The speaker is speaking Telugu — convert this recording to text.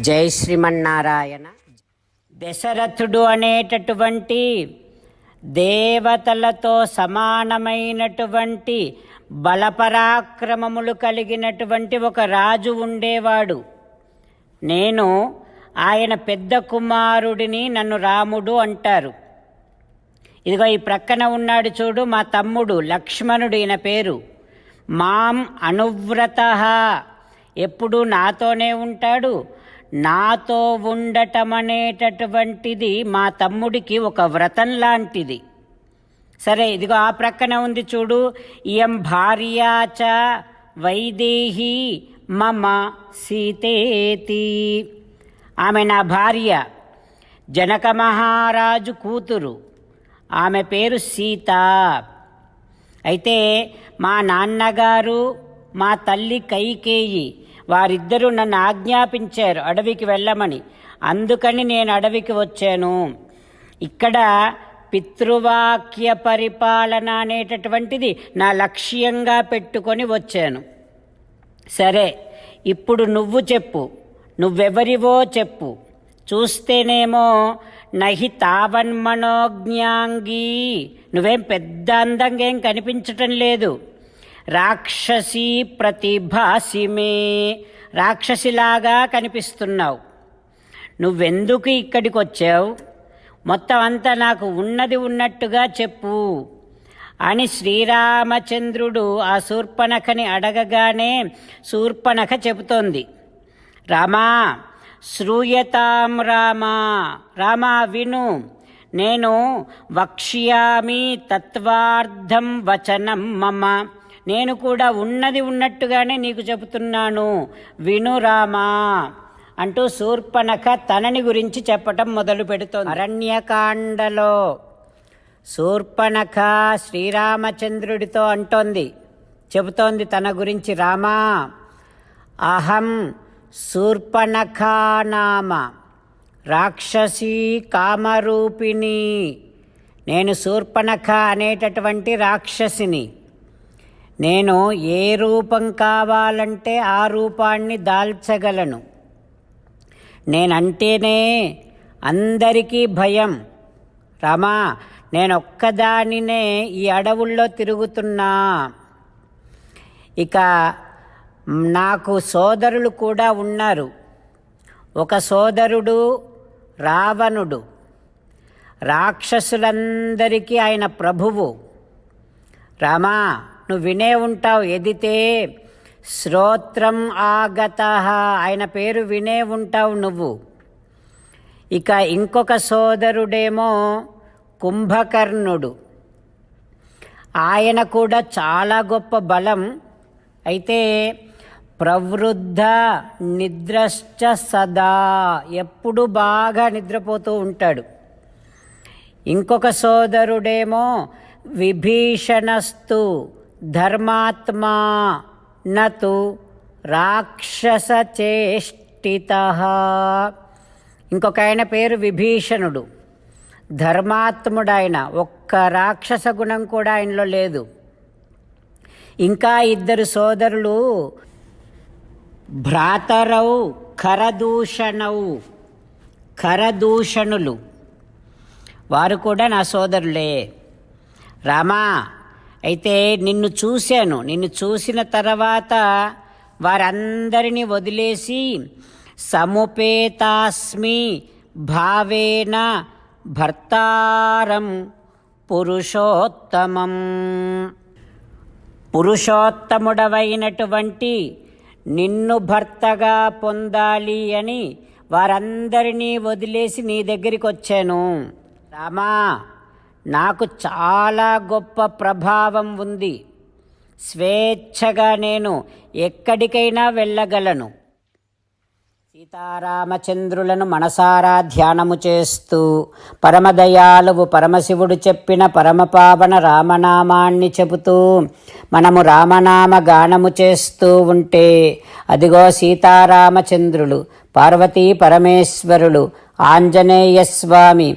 జై శ్రీమన్నారాయణ. దశరథుడు అనేటటువంటి దేవతలతో సమానమైనటువంటి బలపరాక్రమములు కలిగినటువంటి ఒక రాజు ఉండేవాడు. నేను ఆయన పెద్ద కుమారుడిని నన్ను రాముడు అంటారు. ఇదిగో ఈ ప్రక్కన ఉన్నాడు చూడు మా తమ్ముడు లక్ష్మణుడు ఈయన పేరు. మాం అనువ్రత. ఎప్పుడు నాతోనే ఉంటాడు. నాతో ఉండటం అనేటటువంటిది మా తమ్ముడికి ఒక వ్రతం లాంటిది. సరే ఇదిగో ఆ ప్రక్కన ఉంది చూడు. ఇయం భార్యాచ వైదేహి మమ సీతేతి. ఆమె నా భార్య జనక మహారాజు కూతురు. ఆమె పేరు సీత. అయితే మా నాన్నగారు మా తల్లి కైకేయి వారిద్దరూ నన్ను ఆజ్ఞాపించారు అడవికి వెళ్ళమని. అందుకని నేను అడవికి వచ్చాను. ఇక్కడ పితృవాక్య పరిపాలన అనేటటువంటిది నా లక్ష్యంగా పెట్టుకొని వచ్చాను. సరే ఇప్పుడు నువ్వు చెప్పు. నువ్వెవరివో చెప్పు. చూస్తేనేమో నహి తావన్మనోజ్ఞాంగి. నువ్వేం పెద్ద అందంగా ఏం కనిపించటం లేదు. రాక్షసి ప్రతిభాసిమే రాక్షసిలాగా కనిపిస్తున్నావు. నువ్వెందుకు ఇక్కడికి వచ్చావు మొత్తం అంతా నాకు ఉన్నది ఉన్నట్టుగా చెప్పు అని శ్రీరామచంద్రుడు ఆ శూర్పణఖని అడగగానే శూర్పణఖ చెబుతోంది. రామా శ్రూయతాం రామా. రామా విను. నేను వక్ష్యామి తత్వార్థం వచనం మమ. నేను కూడా ఉన్నది ఉన్నట్టుగానే నీకు చెబుతున్నాను. వినురామా అంటూ శూర్పణఖ తనని గురించి చెప్పటం మొదలు పెడుతోంది. అరణ్యకాండలో శూర్పణఖ శ్రీరామచంద్రుడితో అంటోంది. చెబుతోంది తన గురించి రామా అహం శూర్పణఖా నామ రాక్షసీ కామరూపిణి. నేను శూర్పణఖ అనేటటువంటి రాక్షసిని. నేను ఏ రూపం కావాలంటే ఆ రూపాన్ని దాల్చగలను. నేనంటేనే అందరికీ భయం. రమా నేనొక్కదానినే ఈ అడవుల్లో తిరుగుతున్నా. ఇక నాకు సోదరులు కూడా ఉన్నారు. ఒక సోదరుడు రావణుడు. రాక్షసులందరికీ ఆయన ప్రభువు. రమా నువ్వు వినే ఉంటావు ఎదితే శ్రోత్రం ఆగత. ఆయన పేరు వినే ఉంటావు నువ్వు. ఇక ఇంకొక సోదరుడేమో కుంభకర్ణుడు. ఆయన కూడా చాలా గొప్ప బలం. అయితే ప్రవృద్ధ నిద్రశ్చ సదా. ఎప్పుడు బాగా నిద్రపోతూ ఉంటాడు. ఇంకొక సోదరుడేమో విభీషణస్తు. ధర్మాత్మా నతు రాక్షసచేష్టిత ఇంకొక ఆయన పేరు విభీషణుడు. ధర్మాత్ముడాయన ఒక్క రాక్షస గుణం కూడా ఆయనలో లేదు. ఇంకా ఇద్దరు సోదరులు భ్రాతరౌ కరదూషణవు ఖరదూషణులు వారు కూడా నా సోదరులే. రామా అయితే నిన్ను చూశాను. నిన్ను చూసిన తర్వాత వారందరినీ వదిలేసి సముపేతాస్మి భావేన భర్తారం పురుషోత్తమం. పురుషోత్తముడవైనటువంటి నిన్ను భర్తగా పొందాలి అని వారందరినీ వదిలేసి నీ దగ్గరికి వచ్చాను. రామా నాకు చాలా గొప్ప ప్రభావం ఉంది. స్వేచ్ఛగా నేను ఎక్కడికైనా వెళ్ళగలను. సీతారామచంద్రులను మనసారా ధ్యానము చేస్తూ పరమదయాలువు పరమశివుడు చెప్పిన పరమపావన రామనామాన్ని చెబుతూ మనము రామనామ గానము చేస్తూ ఉంటే అదిగో సీతారామచంద్రులు పార్వతీ పరమేశ్వరులు ఆంజనేయ స్వామి